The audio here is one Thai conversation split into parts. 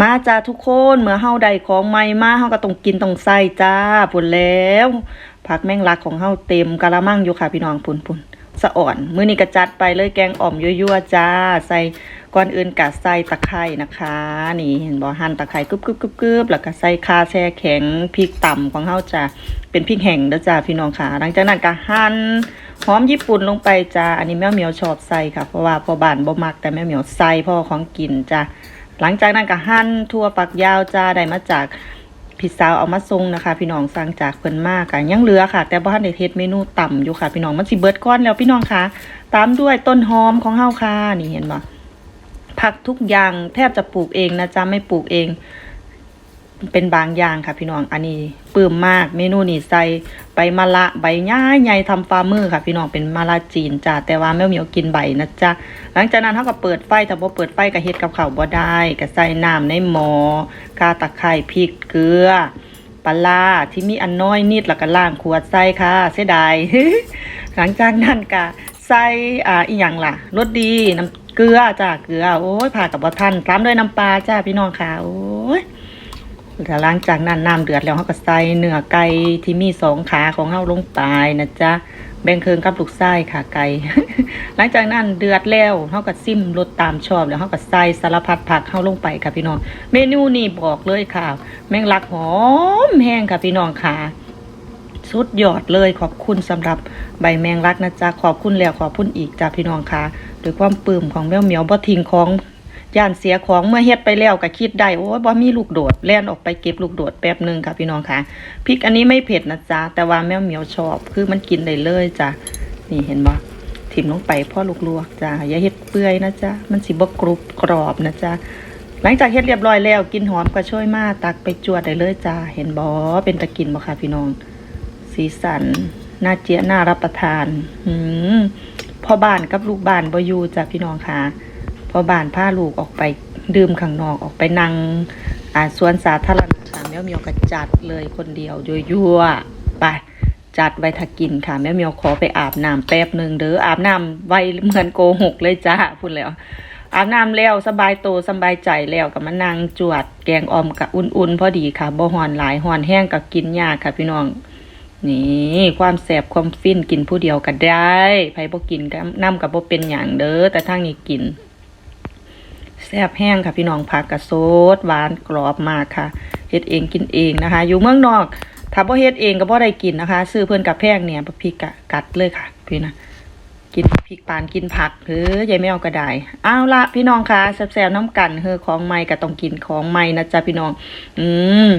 มาจ้าทุกคนเมื่อเฮาได้ของใหม่มาเฮาก็ต้องกินต้องใส่จ้าพุ่นแล้วผักแมงลักของเฮาเต็มกะละมังอยู่ค่ะพี่น้องพุ่นพุ่นสะอ่อนมื้อนี้ก็จัดไปเลยแกงอ่อมยั่วๆจ้า ใส่ก่อนอื่นก็ใส่ตะไคร้นะคะ นี่เห็นบ่หั่นตะไคร้กึบๆๆๆแล้วก็ใส่คาแช่แข็งพริกต่ำของเฮาจ้าเป็นพริกแห้งเด้อจ้าพี่น้องค่ะ หลังจากนั้นก็หั่นหอมญี่ปุ่นลงไปจ้าอันนี้แม่เหมียวชอบใส่ค่ะเพราะว่าพ่อบ้านบ่มักแต่แม่เหมียวใส่เพ่อของกินจ้า หลังจากนั้นก็หั่นทั่วปักยาวจ้าได้มาจากพี่สาวเอามาส่งนะคะ พี่น้องสั่งจากเพิ่นมากค่ะยังเหลือค่ะ แต่บ่ทันได้เฮ็ดเมนูต่ำอยู่ค่ะ พี่น้องมันสิเบิดก้อนแล้วพี่น้องค่ะ ตามด้วยต้นหอมของเฮาค่ะนี่เห็นบ่ผักทุกอย่างแทบจะปลูกเองนะจ๊ะไม่ปลูกเอง เป็นบางอย่างค่ะพี่น้องอันนี้ปื้มมากเมนูนี้ใส่ใบมะละใบย่าใหญ่ทำฟาร์มเมอร์ค่ะ พี่น้องเป็นมะละจีนจ้าแต่ว่าแม่เหมียวกินใบนะจ๊ะหลังจากนั้นเขาก็เปิดไฟถ้าบ่เปิดไฟก็เฮ็ดกับข้าวบ่ได้ก็ใส่น้ำในหม้อกาตะไคร้พริกเกลือปลาที่มีอันน้อยนิดแล้วก็ล้างขวดใส่ค่ะเสียดายหลังจากนั้นก็ใส่อ่าอีหยังล่ะรสดีน้ำเกลือจ้าเกลือโอ้ยผ่ากับบ่ทันตามด้วยน้ำปลาจ้าพี่น้องค่ะโอ้ย แล้วหลังจากนั้นน้ำเดือดแล้วเขาก็ใส่เนื้อไก่ที่มีสองขาของเขาลงไปนะจ๊ะแบ่งเคืองกับลูกไส้ค่ะไก่ หลังจากนั้นเดือดแล้วเขาก็ซิมรสตามชอบแล้วเขาก็ใส่สารพัดผักเข้าลงไปค่ะพี่น้อง เมนูนี้บอกเลยค่ะ แมงลักหอมแห้งค่ะพี่น้องค่ะสุดยอดเลยขอบคุณสำหรับใบแมงลักนะจ๊ะขอบคุณแล้วขอบคุณอีกจ้าพี่น้องค่ะด้วยความปลื้มของแมวเหมียวบ่ทิ้งของ ย่านเสียของเมื่อเฮ็ดไปแล้วก็คิดได้โอ้ยบ่มีลูกโดดแล่นออกไปเก็บลูกโดดแป๊บหนึงค่ะพี่น้องค่ะพริกอันนี้ไม่เผ็ดนะจ๊ะแต่ว่าแมวเหมียวชอบ คือมันกินได้เลยจ้ะนี่เห็นบ่ถิ่มลงไปพ่อลูกลวกจ้ะอย่าเฮ็ดเปื่อยนะจ๊ะมันสิบ่กรุบกรอบนะจ๊ะหลังจากเฮ็ดเรียบร้อยแล้วกินหอมก็ช่วยมาตักไปจวดได้เลยจ้ะเห็นบ่เป็นตะกินบ่ค่ะพี่น้อง สีสันน่าเจี๊ยน่ารับประทานอืมพ่อบ้านกับลูกบ้านบ่อยู่จ้ะพี่น้องค่ะ พอบานพาลูกออกไปดื่มข้างนอกออกไปนั่งอ่าสวนสาธารณะค่ะแมวเมียวก็จัดเลยคนเดียวยั่วๆไปจัดไว้ถ้ากินค่ะแมวเมียวขอไปอาบน้ำแป๊บหนึ่งเด้ออาบน้ำไวเหมือนโกหกเลยจ้าพูดแล้ว อาบน้ำแล้วสบายโตวสบายใจแล้วก็มานั่งจวด แกงออมกับอุ่นๆพอดีค่ะบ่หอนหลายหอนแห้งกับกินยากค่ะพี่น้อง นี่ความแสบความฟินกินผู้เดียวก็ได้ไผบ่กินก็น้ำกับบ่เป็นอย่างเด้อแต่ทางนี้กิน ซ่บแห้งค่ะพี่น้องผักกระโซดหวานกรอบมากค่ะเฮ็ดเองกินเองนะคะ อยู่เมืองนอกถ้าบ่เฮ็ดเองก็บ่ได้กินนะคะ ซื้อเพิ่นกับแพงเนี่ยพริกกะกัดเลยค่ะ พี่นะกินพริกปานกินผักเฮ้ยยายแมวก็ได้เอาละพี่น้องค่ะแซ่บๆน้ำกันเฮ้อของใหม่ก็ต้องกินของใหม่นะจ๊ะพี่น้อง อืม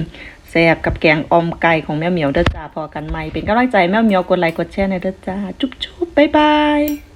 แซ่บกับแกงออมไก่ของแม่เหมียวเด้อจ้าพอกันใหม่เป็นกำลังใจแม่เหมียวกดไลค์กดแชร์ในเด้อจ้าจุ๊บๆบ๊ายบาย